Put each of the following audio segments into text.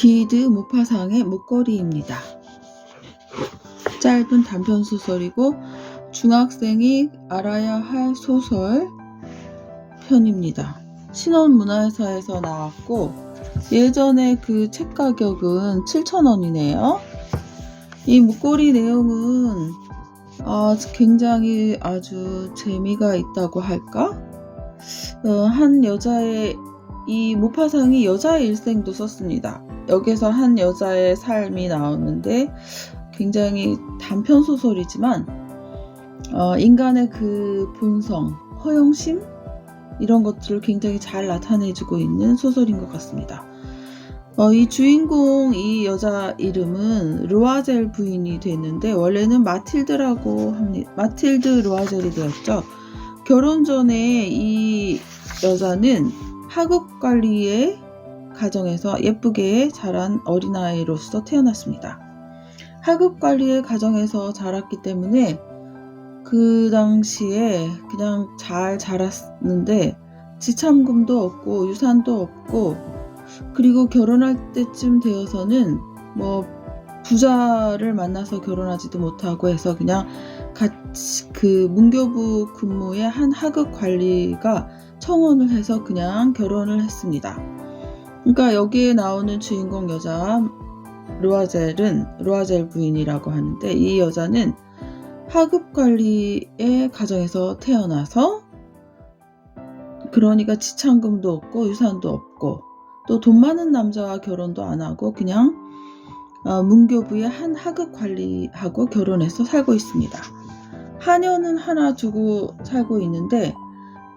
기드 무파상의 목걸이입니다. 짧은 단편 소설이고 중학생이 알아야 할 소설 편입니다. 신원문화회사에서 나왔고 예전에 그 책 가격은 7,000원이네요. 이 목걸이 내용은 아, 굉장히 아주 재미가 있다고 할까? 어, 한 여자의 이 모파상이 여자의 일생도 썼습니다. 여기서 한 여자의 삶이 나오는데 굉장히 단편 소설이지만 어, 인간의 그 본성, 허영심 이런 것들을 굉장히 잘 나타내주고 있는 소설인 것 같습니다. 어, 이 주인공 이 여자 이름은 루아젤 부인이 됐는데 원래는 마틸드라고 합니다. 마틸드 루아젤이 되었죠. 결혼 전에 이 여자는 하급 관리의 가정에서 예쁘게 자란 어린아이로서 태어났습니다. 하급 관리의 가정에서 자랐기 때문에 그 당시에 그냥 잘 자랐는데 지참금도 없고 유산도 없고 그리고 결혼할 때쯤 되어서는 뭐 부자를 만나서 결혼하지도 못하고 해서 그냥 같이 그 문교부 근무의 한 하급 관리가 청혼을 해서 그냥 결혼을 했습니다. 그러니까 여기에 나오는 주인공 여자 루아젤은 루아젤 부인이라고 하는데 이 여자는 하급 관리의 가정에서 태어나서 그러니까 지참금도 없고 유산도 없고 또 돈 많은 남자와 결혼도 안 하고 그냥 어, 문교부의 한 하급 관리하고 결혼해서 살고 있습니다. 하녀는 하나 두고 살고 있는데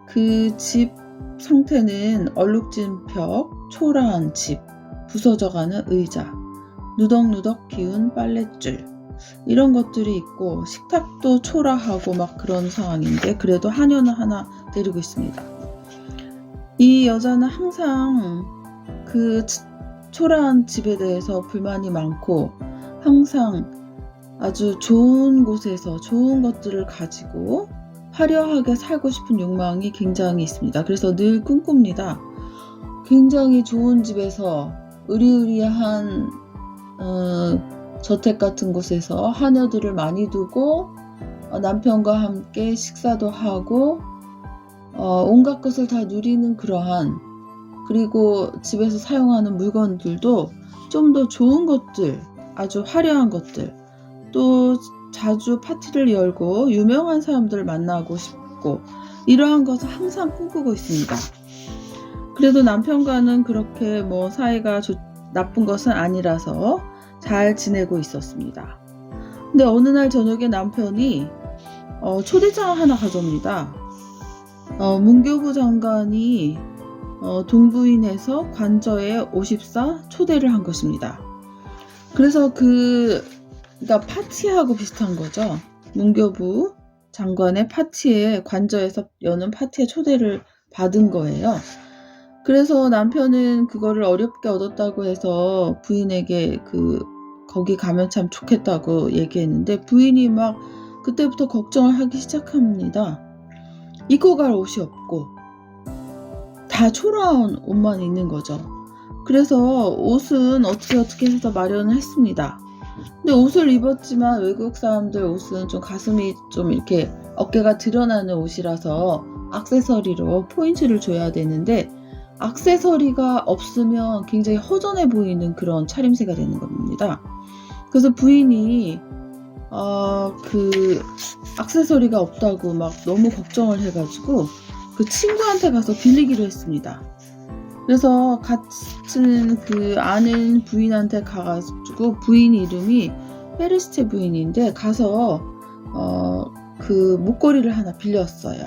그 집 상태는 얼룩진 벽, 초라한 집, 부서져가는 의자, 누덕누덕 기운 빨랫줄 이런 것들이 있고 식탁도 초라하고 막 그런 상황인데 그래도 하녀는 하나 데리고 있습니다. 이 여자는 항상 그 초라한 집에 대해서 불만이 많고 항상 아주 좋은 곳에서 좋은 것들을 가지고 화려하게 살고 싶은 욕망이 굉장히 있습니다. 그래서 늘 꿈꿉니다. 굉장히 좋은 집에서 의리의리한 어, 저택 같은 곳에서 하녀들을 많이 두고 어, 남편과 함께 식사도 하고 어, 온갖 것을 다 누리는 그러한 그리고 집에서 사용하는 물건들도 좀 더 좋은 것들, 아주 화려한 것들, 또 자주 파티를 열고 유명한 사람들을 만나고 싶고 이러한 것을 항상 꿈꾸고 있습니다. 그래도 남편과는 그렇게 뭐 사이가 좋- 나쁜 것은 아니라서 잘 지내고 있었습니다. 근데 어느 날 저녁에 남편이 어, 초대장을 하나 가져옵니다. 어, 문교부 장관이 어, 동부인에서 관저에 54 초대를 한 것입니다. 그래서 그 그러니까 파티하고 비슷한 거죠. 문교부 장관의 파티에 관저에서 여는 파티에 초대를 받은 거예요. 그래서 남편은 그거를 어렵게 얻었다고 해서 부인에게 그 거기 가면 참 좋겠다고 얘기했는데 부인이 막 그때부터 걱정을 하기 시작합니다. 입고 갈 옷이 없고 다 초라한 옷만 있는 거죠. 그래서 옷은 어떻게 어떻게 해서 마련을 했습니다. 근데 옷을 입었지만 외국 사람들 옷은 좀 가슴이 좀 이렇게 어깨가 드러나는 옷이라서 액세서리로 포인트를 줘야 되는데 액세서리가 없으면 굉장히 허전해 보이는 그런 차림새가 되는 겁니다. 그래서 부인이 어, 그 액세서리가 없다고 막 너무 걱정을 해가지고 그 친구한테 가서 빌리기로 했습니다. 그래서 같은 그 아는 부인한테 가가지고 부인 이름이 페리스체 부인인데 가서 어, 그 목걸이를 하나 빌렸어요.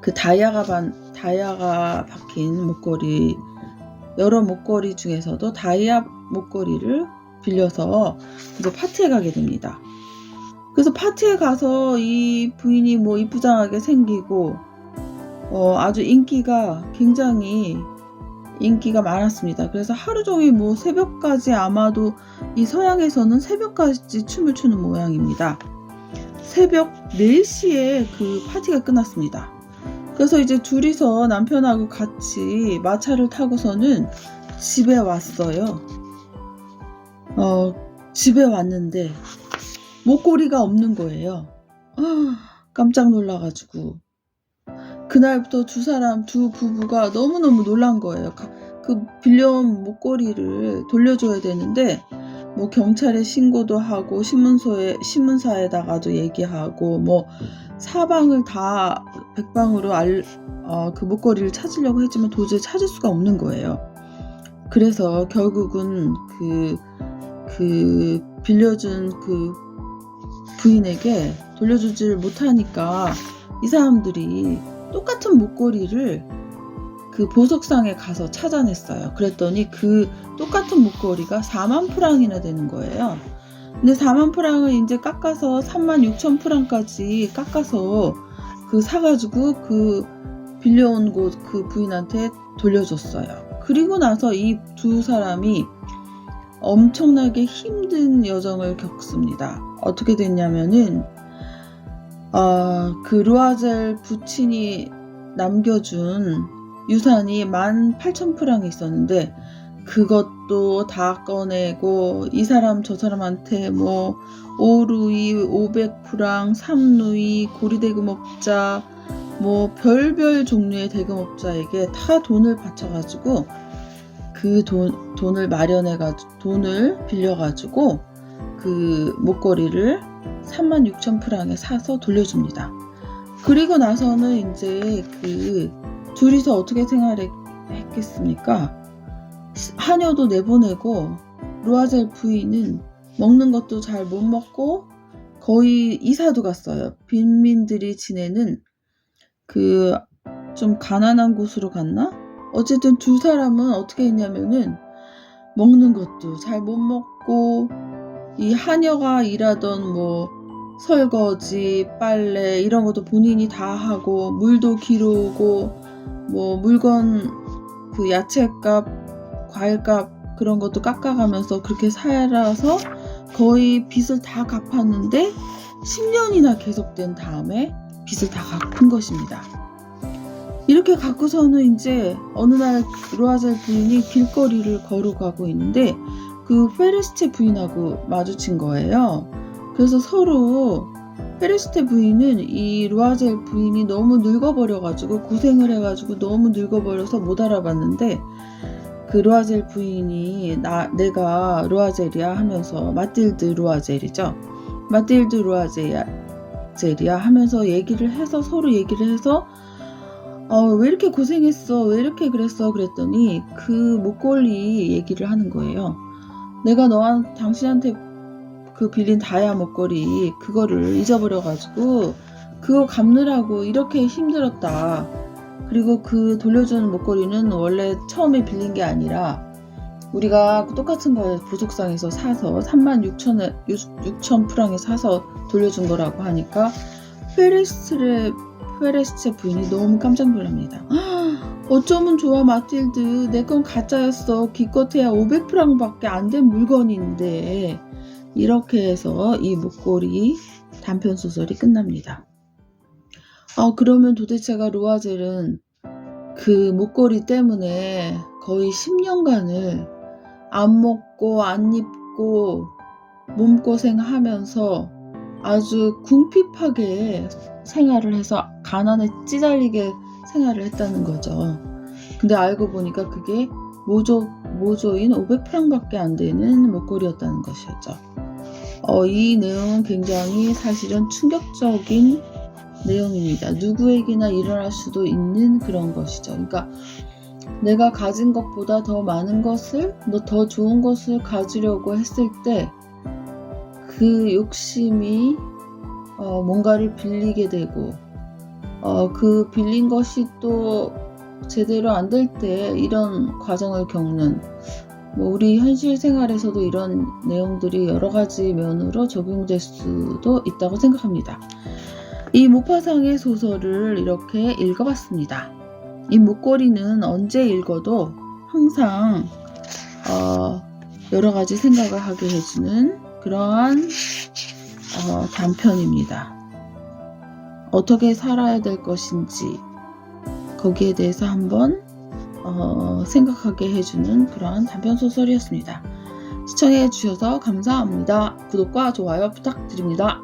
그 다이아가 반 다이아가 박힌 목걸이 여러 목걸이 중에서도 다이아 목걸이를 빌려서 이제 파티에 가게 됩니다. 그래서 파티에 가서 이 부인이 뭐 이쁘장하게 생기고 어, 아주 인기가 굉장히 인기가 많았습니다. 그래서 하루 종일 뭐 새벽까지 아마도 이 서양에서는 새벽까지 춤을 추는 모양입니다. 새벽 4시에 그 파티가 끝났습니다. 그래서 이제 둘이서 남편하고 같이 마차를 타고서는 집에 왔어요. 어, 집에 왔는데 목걸이가 없는 거예요. 아, 깜짝 놀라가지고 그날부터 두 사람 두 부부가 너무너무 놀란 거예요. 가- 그 빌려온 목걸이를 돌려줘야 되는데 뭐 경찰에 신고도 하고 신문소에 신문사에다가도 얘기하고 뭐 사방을 다 백방으로 알, 어, 그 목걸이를 찾으려고 했지만 도저히 찾을 수가 없는 거예요. 그래서 결국은 그, 그 빌려준 그 부인에게 돌려주지를 못하니까 이 사람들이 똑같은 목걸이를 그 보석상에 가서 찾아냈어요. 그랬더니 그 똑같은 목걸이가 4만 프랑이나 되는 거예요. 근데 4만 프랑을 이제 깎아서 3만 6천 프랑까지 깎아서 그 사가지고 그 빌려온 곳 그 부인한테 돌려줬어요. 그리고 나서 이 두 사람이 엄청나게 힘든 여정을 겪습니다. 어떻게 됐냐면은 아, 그 루아젤 부친이 남겨준 유산이 18,000프랑이 있었는데 그것도 다 꺼내고 이 사람 저 사람한테 뭐 오루이 500프랑, 삼루이, 고리대금업자 뭐 별별 종류의 대금업자에게 다 돈을 바쳐가지고 그 돈, 돈을 마련해가지고 돈을 빌려가지고 그 목걸이를 36,000 프랑에 사서 돌려줍니다. 그리고 나서는 이제 그 둘이서 어떻게 생활했겠습니까? 하녀도 내보내고 루아젤 부인은 먹는 것도 잘 못 먹고 거의 이사도 갔어요. 빈민들이 지내는 그 좀 가난한 곳으로 갔나? 어쨌든 두 사람은 어떻게 했냐면은 먹는 것도 잘 못 먹고 이 하녀가 일하던 뭐 설거지, 빨래 이런 것도 본인이 다 하고 물도 기르고 뭐 물건 그 야채값, 과일값 그런 것도 깎아가면서 그렇게 살아서 거의 빚을 다 갚았는데 10년이나 계속된 다음에 빚을 다 갚은 것입니다. 이렇게 갖고서는 이제 어느 날 루아젤 부인이 길거리를 걸어가고 있는데 그 페레스체 부인하고 마주친 거예요. 그래서 서로 페레스테 부인은 이 루아젤 부인이 너무 늙어버려가지고 고생을 해가지고 너무 늙어버려서 못 알아봤는데 그 루아젤 부인이 나 내가 루아젤이야 하면서 마틸드 루아젤이죠. 마틸드 루아젤이야 하면서 얘기를 해서 서로 얘기를 해서 어, 왜 이렇게 고생했어? 왜 이렇게 그랬어? 그랬더니 그 목걸이 얘기를 하는 거예요. 내가 너한 당신한테 그 빌린 다이아 목걸이 그거를 잊어버려가지고 그거 갚느라고 이렇게 힘들었다. 그리고 그 돌려주는 목걸이는 원래 처음에 빌린 게 아니라 우리가 똑같은 걸 부속상에서 사서 3만 6천에 6천 프랑에 사서 돌려준 거라고 하니까 페레스트레 페레스체 부인이 너무 깜짝 놀랍니다. 어쩌면 좋아 마틸드 내 건 가짜였어 기껏해야 500프랑밖에 안 된 물건인데 이렇게 해서 이 목걸이 단편 소설이 끝납니다. 아 그러면 도대체가 루아젤은 그 목걸이 때문에 거의 10년간을 안 먹고 안 입고 몸고생하면서 아주 궁핍하게 생활을 해서 가난에 찌달리게 생활을 했다는 거죠. 근데 알고 보니까 그게 모조, 모조인 500프랑밖에 안 되는 목걸이였다는 것이었죠. 어, 이 내용은 굉장히 사실은 충격적인 내용입니다. 누구에게나 일어날 수도 있는 그런 것이죠. 그러니까 내가 가진 것보다 더 많은 것을, 더 좋은 것을 가지려고 했을 때 그 욕심이 어, 뭔가를 빌리게 되고 어, 그 빌린 것이 또 제대로 안 될 때 이런 과정을 겪는 뭐 우리 현실 생활에서도 이런 내용들이 여러 가지 면으로 적용될 수도 있다고 생각합니다. 이 목파상의 소설을 이렇게 읽어봤습니다. 이 목걸이는 언제 읽어도 항상 어, 여러 가지 생각을 하게 해주는 그러한 어, 단편입니다. 어떻게 살아야 될 것인지 거기에 대해서 한번 어, 생각하게 해주는 그러한 단편 소설이었습니다. 시청해 주셔서 감사합니다. 구독과 좋아요 부탁드립니다.